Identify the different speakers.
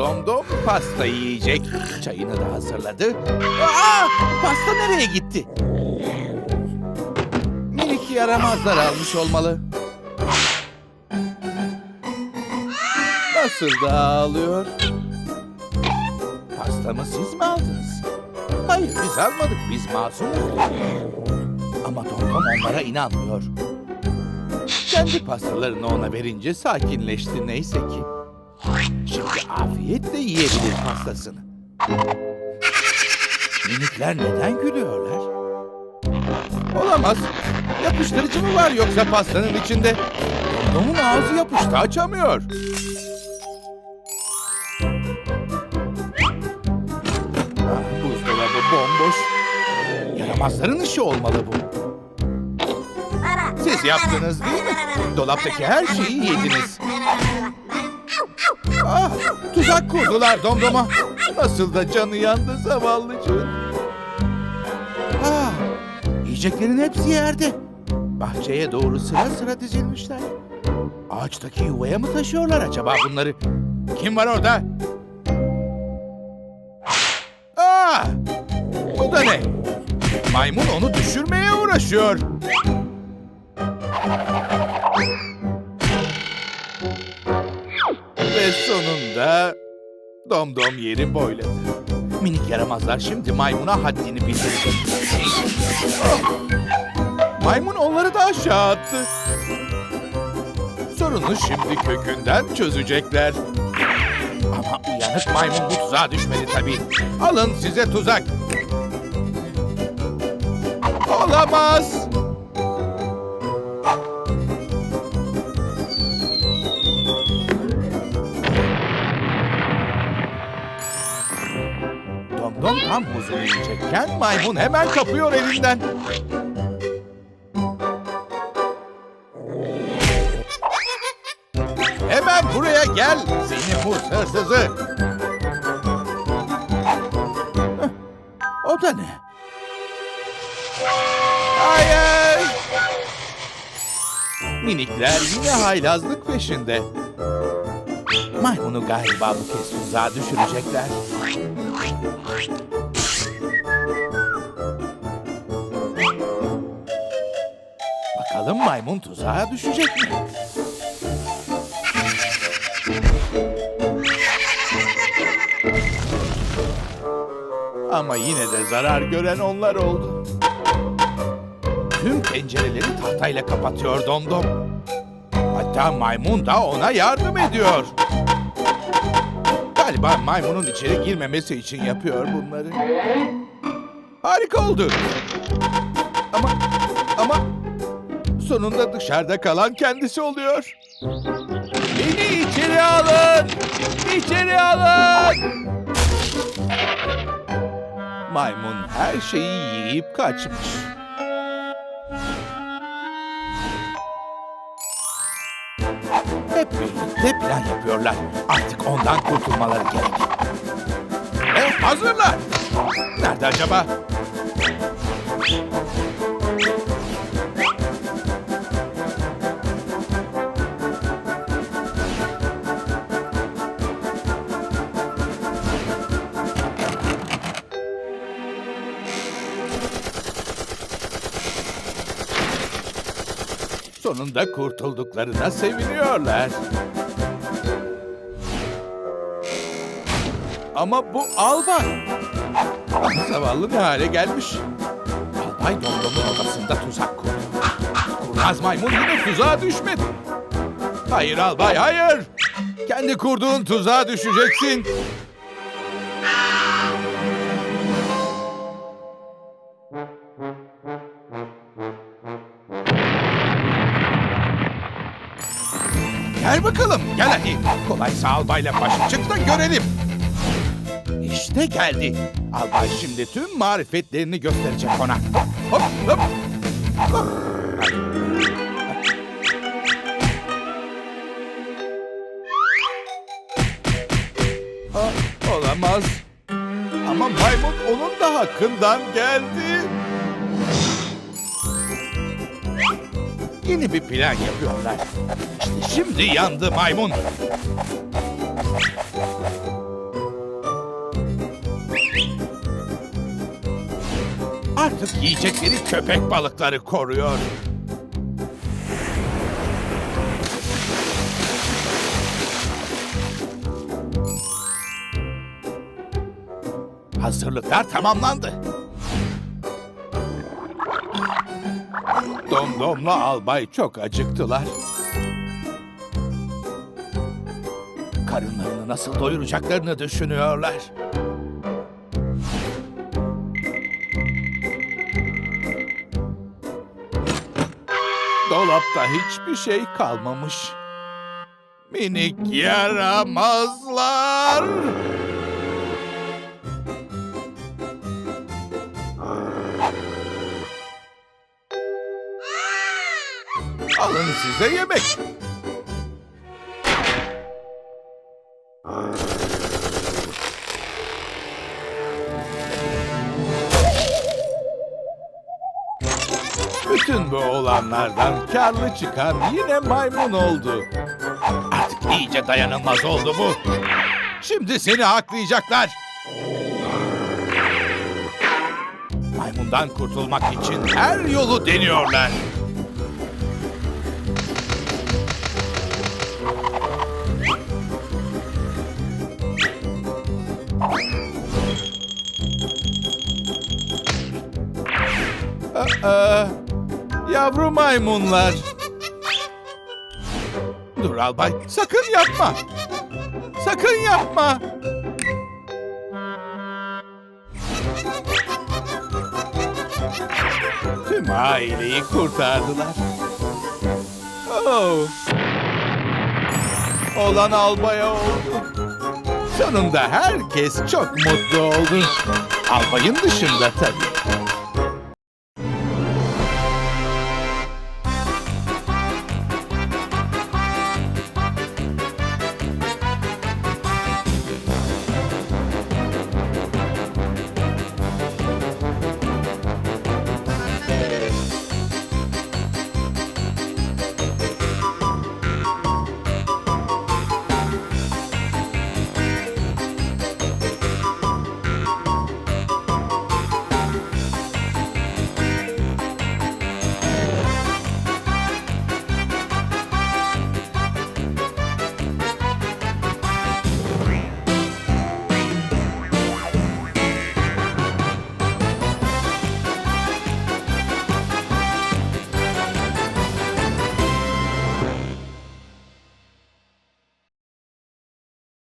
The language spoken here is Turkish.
Speaker 1: Domdom pasta yiyecek. Çayını da hazırladı. Aa, pasta nereye gitti? Minik yaramazlar almış olmalı. Nasıl da ağlıyor? Pastamı siz mi aldınız? Hayır biz almadık biz masumuz. Ama Domdom onlara inanmıyor. Kendi pastalarını ona verince sakinleşti neyse ki. Şimdi afiyetle yiyebilir pastasını. Minikler neden gülüyorlar? Olamaz. Yapıştırıcı mı var yoksa pastanın içinde? Domdom'un ağzı yapıştı açamıyor. Ah, buzdolabı bomboş. Yaramazların işi olmalı bu. Siz yaptınız değil mi? Dolaptaki her şeyi yediniz. Ah, tuzak kurdular domdoma. Nasıl da canı yandı zavallıcığın. Ah, yiyeceklerin hepsi yerde. Bahçeye doğru sıra sıra dizilmişler. Ağaçtaki yuvaya mı taşıyorlar acaba bunları? Kim var orada? Ah! Bu da ne? Maymun onu düşürmeye uğraşıyor. Ve sonunda domdom yeri boyladı. Minik yaramazlar şimdi maymuna haddini bildirecek. Ah! Maymun onları da aşağı attı. Sorunu şimdi kökünden çözecekler. Ama uyanık maymun bu tuzağa düşmedi tabii. Alın size tuzak. Olamaz. Domdom tam huzur yiyecekken maymun hemen kapıyor elinden. Hemen buraya gel seni hırsızı. O da ne? Hayır. Minikler yine haylazlık peşinde. Maymunu galiba bu kez tuzağa düşürecekler. Bakalım maymun tuzağa düşecek mi? Ama yine de zarar gören onlar oldu. Tüm pencereleri tahtayla kapatıyor Domdom. Hatta maymun da ona yardım ediyor. Galiba maymunun içeri girmemesi için yapıyor bunları. Harika oldu. Ama ama sonunda dışarıda kalan kendisi oluyor. Beni içeri alın! İçeri alın! Maymun her şeyi yiyip kaçmış. Hep birlikte plan yapıyorlar. Artık ondan kurtulmaları gerek. E, hazırlar. Nerede acaba? Sonunda kurtulduklarına seviniyorlar. Ama bu albay. Ah, zavallı ne hale gelmiş. Albay Domdom'un odasında tuzak kurdu. Kurnaz maymun yine tuzağa düşmedi. Hayır albay hayır. Kendi kurduğun tuzağa düşeceksin. Bakalım, gel hadi. Kolaysa albayla başa çık da görelim. İşte geldi. Albay şimdi tüm marifetlerini gösterecek ona. Hop. hop. Ha, olamaz. Ama maymun onun da hakkından geldi. yeni bir plan yapıyorlar. İşte şimdi yandı maymun. Artık yiyecekleri köpek balıkları koruyor. Hazırlıklar tamamlandı. Domdomla albay çok acıktılar. Karınlarını nasıl doyuracaklarını düşünüyorlar. Dolapta hiçbir şey kalmamış. Minik yaramazlar. Alın size yemek. Bütün bu olanlardan karlı çıkan yine maymun oldu. Artık iyice dayanılmaz oldu bu. Şimdi seni haklayacaklar. Maymundan kurtulmak için her yolu deniyorlar. Aa, yavru maymunlar. Dur albay, sakın yapma. Sakın yapma. Tüm aileyi kurtardılar. Oh. Olan albaya oldu. Sonunda herkes çok mutlu oldu. Albayın dışında tabii.